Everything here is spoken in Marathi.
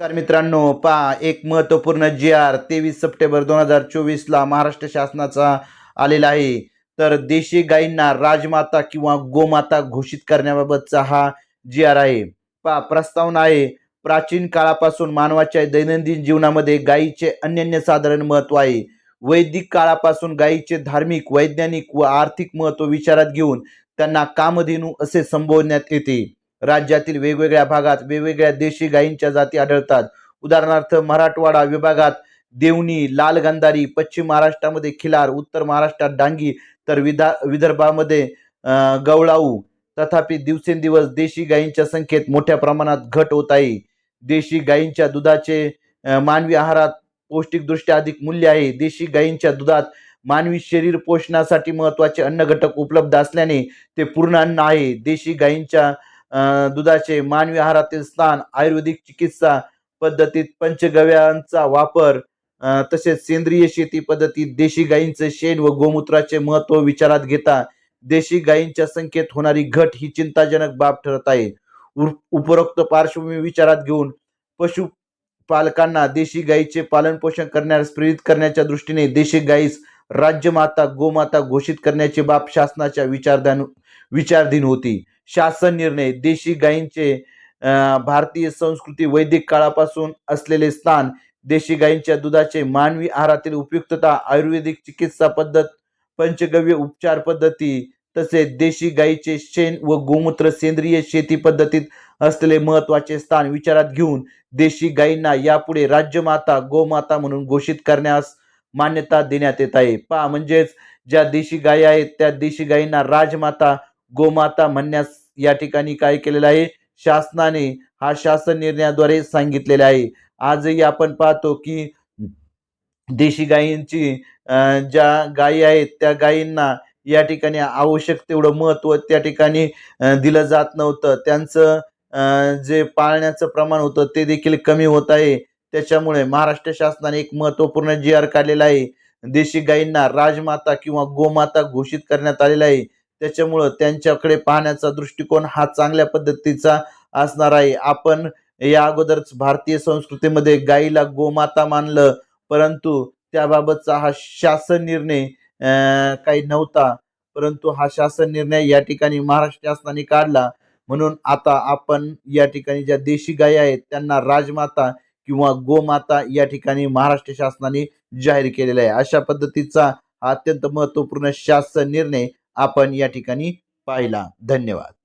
नमस्कार मित्रांनो पहा एक महत्त्वपूर्ण जी आर तेवीस सप्टेंबर दोन हजार चोवीसला महाराष्ट्र शासनाचा आलेला आहे. तर देशी गायींना राजमाता किंवा गोमाता घोषित करण्याबाबतचा हा जी आर आहे. पहा प्रस्तावना आहे प्राचीन काळापासून मानवाच्या दैनंदिन जीवनामध्ये गायीचे अनन्यसाधारण महत्त्व आहे. वैदिक काळापासून गायीचे धार्मिक वैज्ञानिक व आर्थिक महत्त्व विचारात घेऊन त्यांना कामधेनू असे संबोधण्यात येते. राज्यातील वेगवेगळ्या भागात वेगवेगळ्या देशी गायींच्या जाती आढळतात. उदाहरणार्थ मराठवाडा विभागात देवणी लाल गंधारी पश्चिम महाराष्ट्रामध्ये खिलार उत्तर महाराष्ट्रात डांगी तर विधा विदर्भामध्ये गवळाऊ. तथापि दिवसेंदिवस देशी गायींच्या संख्येत मोठ्या प्रमाणात घट होत आहे. देशी गायींच्या दुधाचे मानवी आहारात पौष्टिकदृष्ट्या अधिक मूल्य आहे. देशी गायींच्या दुधात मानवी शरीर पोषणासाठी महत्त्वाचे अन्न घटक उपलब्ध असल्याने ते पूर्ण अन्न आहे. देशी गायींच्या दुधाचे मानवी आहारातील स्थान आयुर्वेदिक चिकित्सा पद्धतीत पंचगव्यांचा वापर तसेच सेंद्रिय शेती पद्धतीत देशी गायींचे शेण व गोमूत्राचे महत्त्व विचारात घेता देशी गायींच्या संख्येत होणारी घट ही चिंताजनक बाब ठरत आहे. उपरोक्त पार्श्वभूमी विचारात घेऊन पशुपालकांना देशी गायीचे पालन पोषण करण्यास प्रेरित करण्याच्या दृष्टीने देशी गायीस राज्यमाता गोमाता घोषित करण्याची बाब शासनाच्या विचारधान विचारधीन होती. शासन निर्णय देशी गायींचे भारतीय संस्कृती वैदिक काळापासून असलेले स्थान देशी गायींच्या दुधाचे मानवी आहारातील उपयुक्तता आयुर्वेदिक चिकित्सा पद्धत पंचगव्य उपचार पद्धती तसेच देशी गायीचे शेण व गोमूत्र सेंद्रिय शेती पद्धतीत असलेले महत्त्वाचे स्थान विचारात घेऊन देशी गायींना यापुढे राज्यमाता गोमाता म्हणून घोषित करण्यास मान्यता देण्यात येत आहे. पहा म्हणजेच ज्या देशी गायी आहेत त्या देशी गायींना राजमाता गोमाता म्हणण्यास या ठिकाणी काय केलेलं आहे? शासनाने हा शासन निर्णयाद्वारे सांगितलेले आहे. आजही आपण पाहतो की देशी गायींची ज्या गायी आहेत त्या गायींना या ठिकाणी आवश्यक तेवढं महत्त्व त्या ठिकाणी दिलं जात नव्हतं. त्यांचं जे पाळण्याचं प्रमाण होतं ते देखील कमी होत आहे. त्याच्यामुळे महाराष्ट्र शासनाने एक महत्त्वपूर्ण जी आर काढलेला आहे. देशी गायींना राजमाता किंवा गोमाता घोषित करण्यात आलेला आहे. त्याच्यामुळं त्यांच्याकडे पाहण्याचा दृष्टिकोन हा चांगल्या पद्धतीचा असणार आहे. आपण या अगोदरच भारतीय संस्कृतीमध्ये गायीला गोमाता मानलं परंतु त्याबाबतचा हा शासन निर्णय काही नव्हता. परंतु हा शासन निर्णय या ठिकाणी महाराष्ट्र शासनाने काढला. म्हणून आता आपण या ठिकाणी ज्या देशी गायी आहेत त्यांना राजमाता किंवा गोमाता या ठिकाणी महाराष्ट्र शासनाने जाहीर केलेला आहे. अशा पद्धतीचा अत्यंत महत्त्वपूर्ण शासन निर्णय आपण या ठिकाणी पाहिला. धन्यवाद.